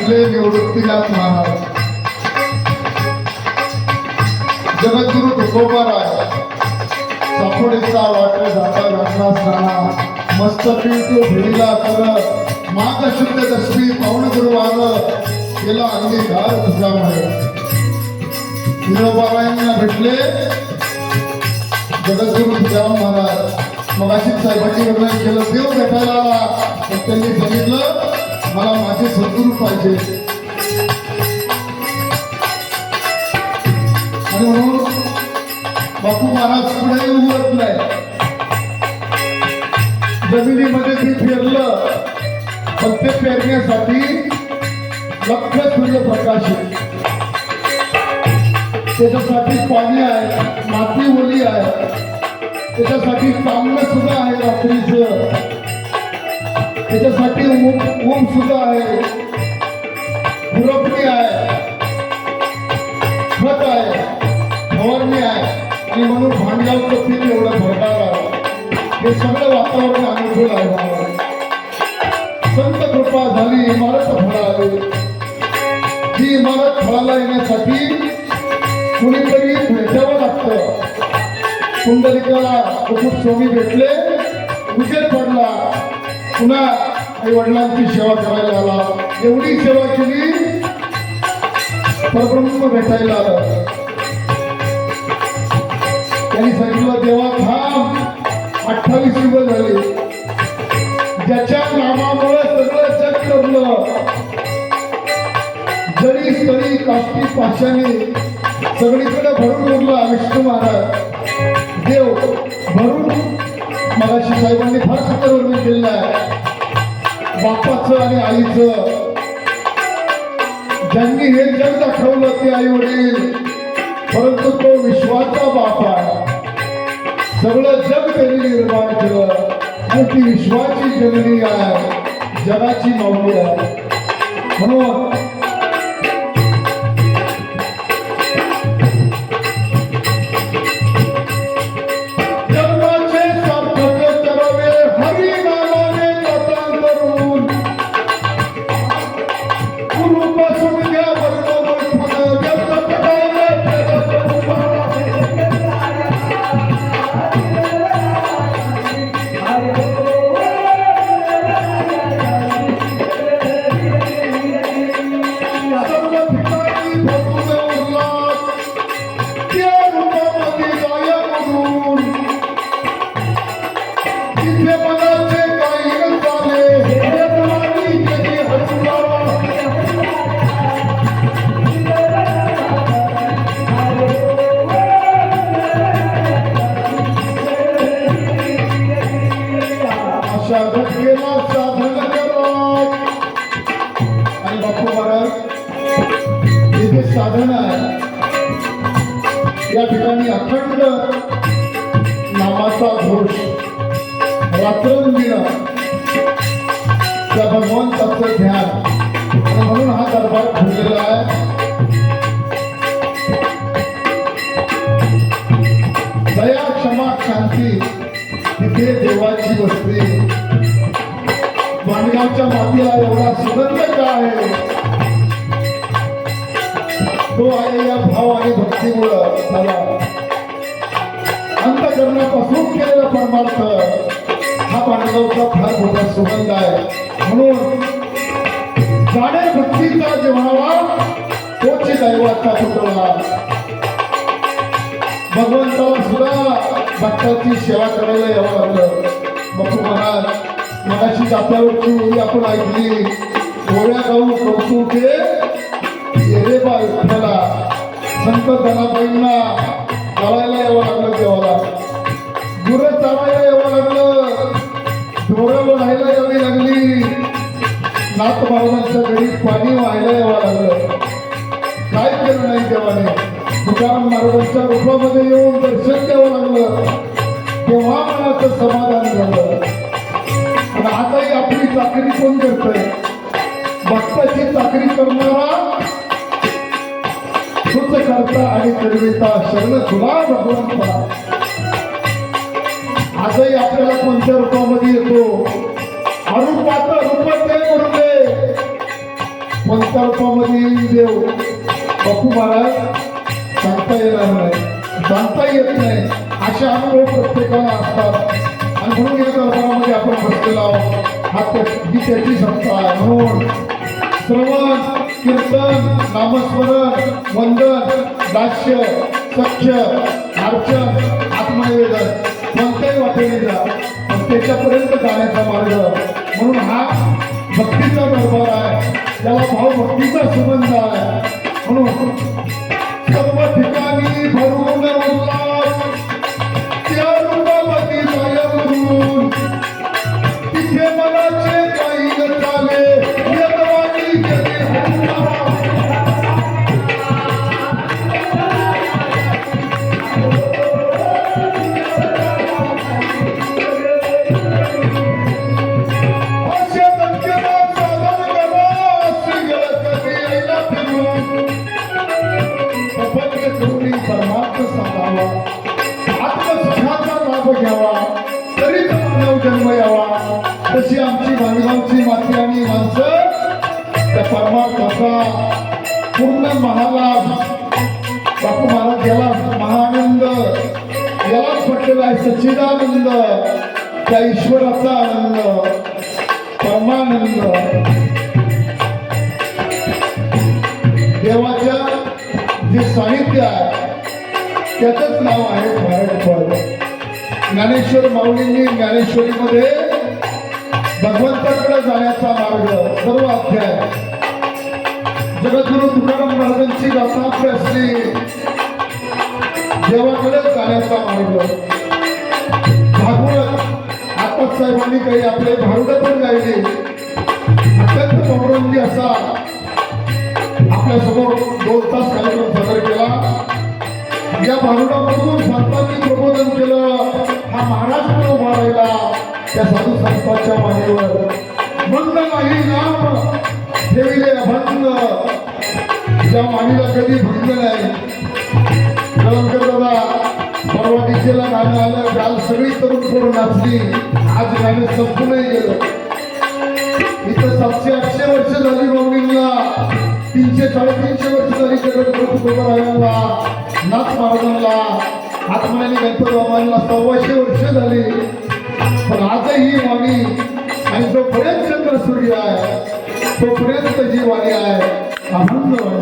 असले माऊलींना भेटले जगद्गुरु तुकोबा राय तुकोबाराय सापोडीचा वाट जाता घातला असताना मस्त पीठ भिडीला कर माग शुद्ध दशमी पावन गुरुवार केला अंगीकार तुझ्यामुळे. विनोबाबाईंना भेटले. जगद्गुरु तुकाराम महाराज मग अशीच साहेबांनी वर्णन केलं देव भेटायला. आला त्यांनी सांगितलं मला माझे सद्गुरू पाहिजे. आणि म्हणून बापू महाराज पुढे उरत नाही जमिनीमध्ये ते फिरलं पण ते पेरण्यासाठी लक्ष सूर्यप्रकाश. त्याच्यासाठी पाणी आहे माती ओली आहे. त्याच्यासाठी चांगलं सुद्धा आहे. त्याच्यासाठी ऊन सुद्धा आहे. खुरपणी आहे. खत आहे. फवारणी आहे. आणि म्हणून भांडगावचं पीक एवढं भरणार आहे. हे सगळं वातावरण अनुकूल आहे संत कृपा झाली इमारत फळाली ही इमारत फळाला येण्यासाठी कुणीतरी भेटावं लागतं. कुंडलिकाला कुठून स्वामी भेटले. उजेड पुन्हा आई वडिलांची सेवा करायला आला. एवढी सेवा केली परब्रह्म भेटायला आलं. त्यांनी सांगितलं देवा थांब. अठ्ठावीस युग झाली. ज्याच्या नामामुळे सगळं जग करलं जरी स्थळी काष्टी पाशाने सगळीकडे भरून उरला विष्णू महाराज. देव भरून. मगाशी साहेबांनी फार सुंदर वर्णन केलेलं आहे. बापाचं आणि आईचं. ज्यांनी हे जग दाखवलं ते आई वडील परंतु तो विश्वाचा बाप आहे. सगळं जग त्यांनी निर्माण केलं. आणि ती विश्वाची जननी आहे जगाची माऊली आहे. म्हणून शांती तिथे देवाची वस्ती. माणगावच्या मातीला एवढा सुगंध का आहे? तो आहे या भाव आणि भक्तीमुळं त्याला अंतकरणापासून केलेला परमार्थ हा माणगावचा फार मोठा सुगंध आहे. म्हणून जाणे भक्तीचा जेव्हा तोच दैवाचा पुतळा. भगवंताला सुद्धा भक्ताची सेवा करायला यावं लागलं. बापू महाराज मगाशी जात्यावरची ओळी आपण ऐकली. गोळ्या गाऊन कौतुके येरे बा विठ्ठला संत धनाबाईंना चालायला यावं लागलं देवाला. गुरं चालायला यावं लागलं. ढोरं वाहायला यावी लागली. नाथ महाराजांच्या घरी तुकाराम महाराजांच्या रूपामध्ये येऊन दर्शन द्यावं लागलं. तेव्हा मनाचं समाधान झालं. आणि आताही आपली चाकरी कोण करतोय? भक्ताची चाकरी करणारा सुच करता आणि करविता शरण तुला भगवंता आजही आपल्याला कोणत्या रूपामध्ये येतो? अरूपाचं रूप ते म्हणून दे कोणत्या रूपामध्ये येईल देव? बापू महाराज. सांगता येणार नाही. जाणता येत नाही. असे अनुभव प्रत्येकाला असतात. आणि म्हणून या दरबारामध्ये आपण बसलेलो आहोत. हा त्या- ही त्याची संस्था आहे. म्हणून श्रवण कीर्तन नामस्मरण वंदन दास्य सख्य अर्चन आत्मनिवेदन कोणत्याही वाटेने जा. पण त्याच्यापर्यंत जाण्याचा मार्ग. म्हणून हा भक्तीचा दरबार आहे. त्याला भावभक्तीचा सुगंध आहे. म्हणून ठिकाणी माणगावची माती आणि माणसं त्या परमार्थाचा पूर्ण महालाभ बापू महाराज याला महाआनंद यालाच म्हटलेला आहे सच्चिदानंद त्या ईश्वराचा आनंद परमानंद. देवाच्या जे साहित्य आहे त्याचंच नाव आहे भारतभर ज्ञानेश्वर माऊलींनी ज्ञानेश्वरीमध्ये भगवंताकडे जाण्याचा मार्ग सर्व अध्याय. जगद्गुरु तुकाराम महाराजांची गाथा आपली असली देवाकडे जाण्याचा मार्ग. भागवत आताच साहेबांनी काही आपले भारुड पण गायले. अत्यंत मनोरंजी असा आपल्यासमोर दोन तास कार्यक्रम सादर केला. या भारुडामधून संतांनी प्रबोधन केलं. हा महाराष्ट्र उभा राहिला. त्या साधू संतांच्या मानेवर बंद माही नाम ठेविले अभंग. ज्या मानीला कधी भंग नाही. कलमकर दादा परवा डीजेला गाणं आलं. काल सगळी तरुण करून नाचली. आज गाणं संपूनही गेलं. इथं सातशे आठशे वर्ष झाली माऊलींना तीनशे साडेतीनशे वर्ष झाली जगद्गुरु तुकोबारायांना नाथ महाराजांना. आत्मनाने गणपती बाबांना सव्वाशे वर्ष झाली. पण आजही वाणी आणि जोपर्यंत चंद्र सूर्य आहे तोपर्यंत जी वाणी आहे. अभंग वाणी.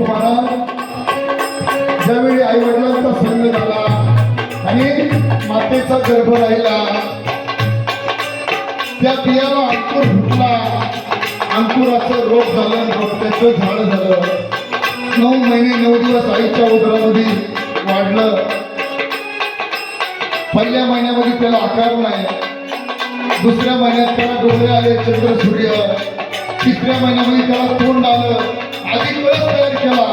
निर्माण महाराज. ज्यावेळी आई वडिलांचा संग झाला आणि मातेचा गर्भ राहिला त्या बियाला अंकुर फुटला. अंकुराचं रोग झालं रोपट्याचं झाड झालं. नऊ महिने नऊ दिवस आईच्या उदरामध्ये वाढलं. पहिल्या महिन्यामध्ये त्याला आकार नाही. दुसऱ्या महिन्यात त्याला डोळे आले चंद्र सूर्य. तिसऱ्या महिन्यामध्ये त्याला तोंड आलं. केला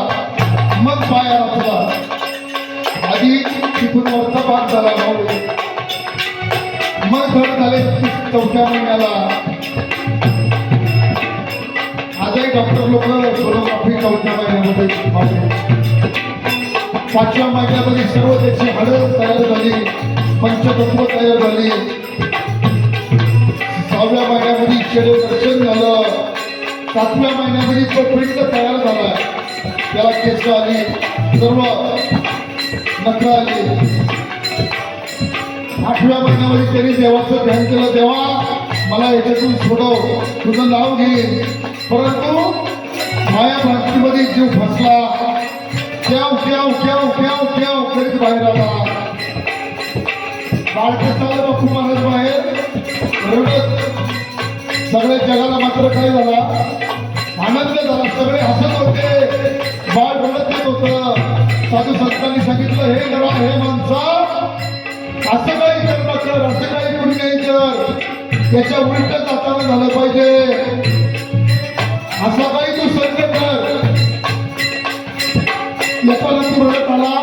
मग पाया रचला. आधी तिथून वरचा भाग झाला माऊली. मग धड झाले चौथ्या महिन्याला. आजही डॉक्टर लोक सोनोग्राफी चौथ्या महिन्यामध्ये पाचव्या महिन्यामध्ये सर्व त्याची हळद तयार झाली पंचतत्व तयार झाली. सहाव्या महिन्यामध्ये शरीर दर्शन झालं. सातव्या महिन्यामध्ये तो पिंड तयार झाला. त्याला केस आली सर्व नख आली आठव्या महिन्यामध्ये त्यांनी देवाचं ध्यान केलं देवा मला याच्यातून सोडव तुझं नाव घेईन. परंतु माया भक्तीमध्ये जीव फसला. क्याव क्याव क्याव क्याव क्याव करीत बाहेर आला. बाळके चाललं बापू महाराज बाहेर. रडत सगळ्या जगाला मात्र काय झाला. आनंद झाला. सगळे हसत होते. हे करा हे माणसा असं काही कर्म कर असं काही पुण्य कर त्याच्या उलट जाताना झालं पाहिजे असा काही तू संघ कर येताना तू रडत आला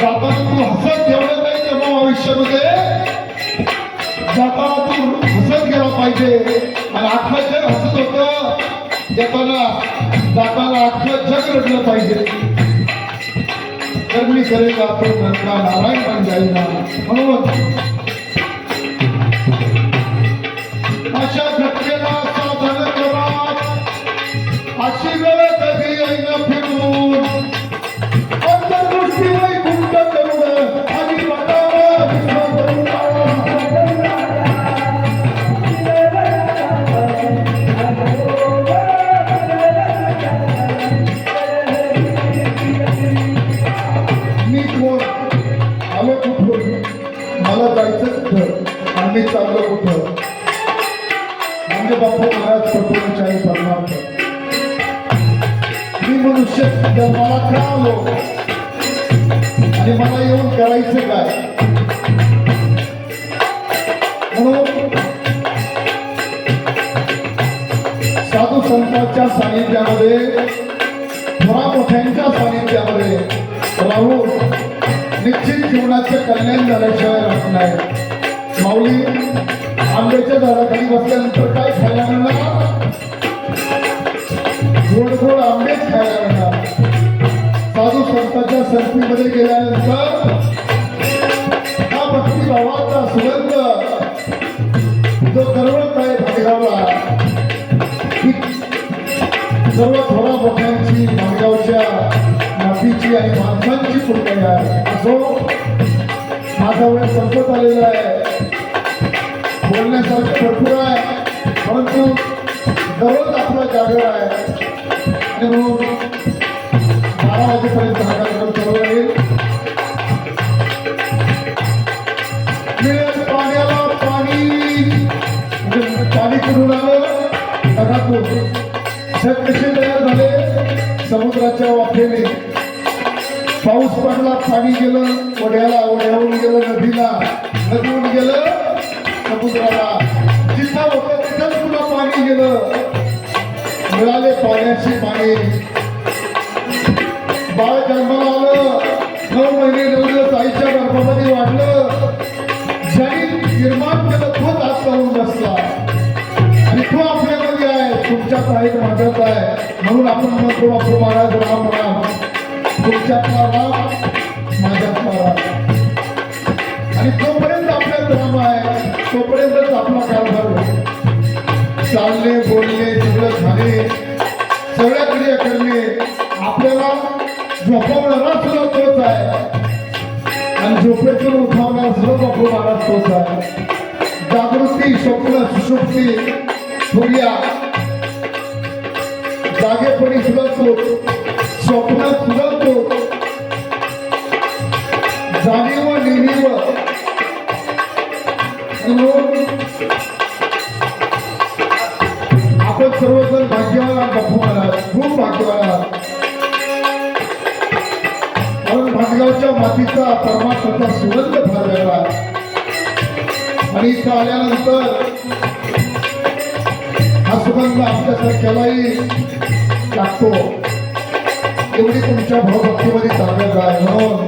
जाताना तू हसत ठेवलं नाही तेव्हा आयुष्यामध्ये जाताना तू हसत गेला पाहिजे आणि अख्खं जग हसत होत येताना जाताना अख्खं जग रडलं पाहिजे. तर मी आपण नंतर नारायण पण जाईना म्हणून थोडा मोठ्यांच्या सानिध्यामध्ये राहून निश्चित जीवनाचे कल्याण झाल्याशिवाय राहत नाही माऊली आंब्याच्या झाडाखाली बसल्यानंतर काय खायला मिळणार गोड गोड आंबेच खायला मिळणार साधू संतांच्या संस्थेमध्ये गेल्यानंतर हा भक्तिभावाचा सुगंध जो करवत आहे भागगावला सर्व थोडा मोठ्यांची नांदगावच्या नातीची आणि माणसांची कुरकडी आहे. असो माझा वेळ संपत आलेला आहे. बोलण्यासारखं भरपूर आहे. परंतु दररोज आपला जागर आहे. आणि म्हणून बारा वाजेपर्यंत हा कार्यक्रम चालू राहील. ढग कसे तयार झाले समुद्राच्या वाफेने पाऊस पडला पाणी गेलं ओढ्याला ओढ्याहून गेलं नदीला नदीहून गेलं समुद्राला जिथं होतं तिथं पुन्हा पाणी गेलं मिळाले पाण्याची पाणी बाळ जन्माला आलं नऊ महिने नऊ दिवस आईच्या गर्भामध्ये वाढलं ज्यांनी निर्माण केलं तोच आज जाऊन बसला. तुमच्यात आहे तो माझ्यात आहे म्हणून आपण म्हणतो बापू महाराज राम राम. तुमच्यातला राम माझ्यातला राम आणि जोपर्यंत आपल्यात राम आहे. तोपर्यंतच आपला कारभार चालले बोलले बोलणे सगळं झाले. सगळ्या क्रिया करणे आपल्याला झोपवणारा सुद्धा तोच आहे. आणि झोपेतून उठावणारा सुद्धा बापू महाराज तोच आहे. जागृती स्वप्न सुशुक्ती सूर्या जागेपणी सुद्धा तोच स्वप्नात सुद्धा तोच जाणीव नेणीव आणि आपण सर्वजण भाग्यवान आहात बापू महाराज खूप भाग्यवान. आहात कारण भाटगावच्या मातीचा परमात्माचा सुगंध फार वेगळा आणि इथं आल्यानंतर हा सुगंध आपल्यासारख्यालाही लागतो. एवढी तुमच्या भावभक्तीमध्ये चांगलं जाय म्हणून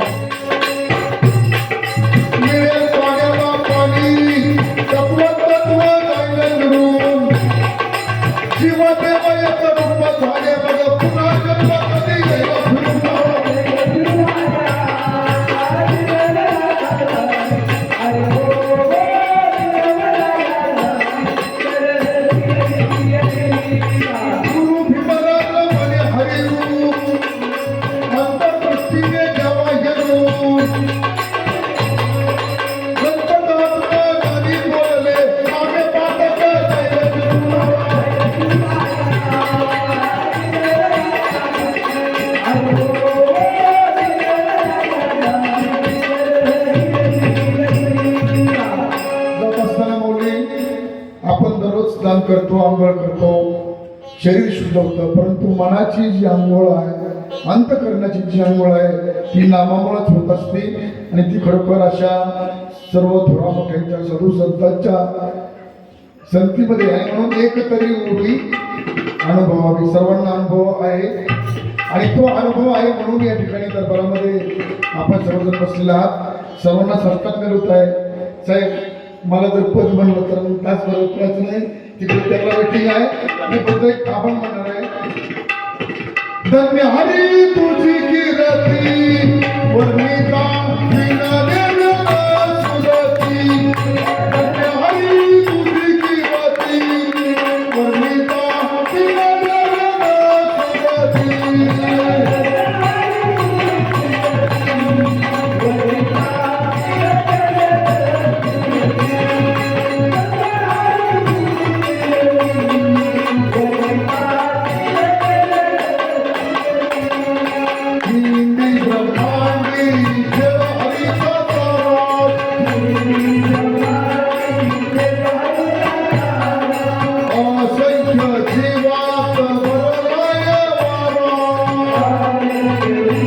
शरीर होतं. परंतु मनाची जी आंघोळ आहे अंत करण्याची जी आंघोळ आहे ती नामामुळेच होत असते. आणि ती खरोखर अशा सर्व थोरा मोठ्यांच्या संतांच्या संतीमध्ये आहे. म्हणून एक तरी उभी अनुभवावी. सर्वांना अनुभव आहे. आणि तो अनुभव आहे म्हणून या ठिकाणी दरबारामध्ये आपण सर्वजण बसलेला आहात. सर्वांना सत्कार होत आहे. साहेब मला जर पद म्हणलं तर त्याच तास बरोबर नाही. तिकडे त्याला वेटिंग आहे मी फक्त एक आपण म्हणणार आहे. धन्य हरी तुझी किरती वर्णिता विनालेन Thank you.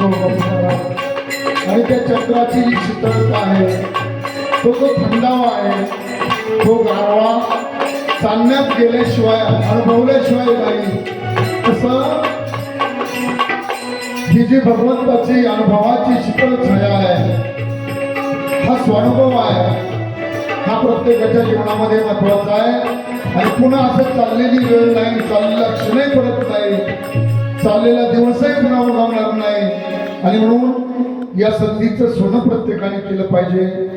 आणि त्या चक्राची जी शीतलता आहे तो जो थंडावा आहे तो गारवा चालण्यात गेल्याशिवाय अनुभवल्याशिवाय नाही. तसं ही जी भगवंताची अनुभवाची शीतल छाया आहे हा स्वानुभव आहे. हा प्रत्येकाच्या जीवनामध्ये महत्त्वाचा आहे. आणि पुन्हा असं चाललेली वेळ नाही चाललेला क्षणही पडत नाही. चाललेला दिवसही पुन्हा उगवणार नाही. आणि म्हणून या संधीचं सोनं प्रत्येकाने केलं पाहिजे.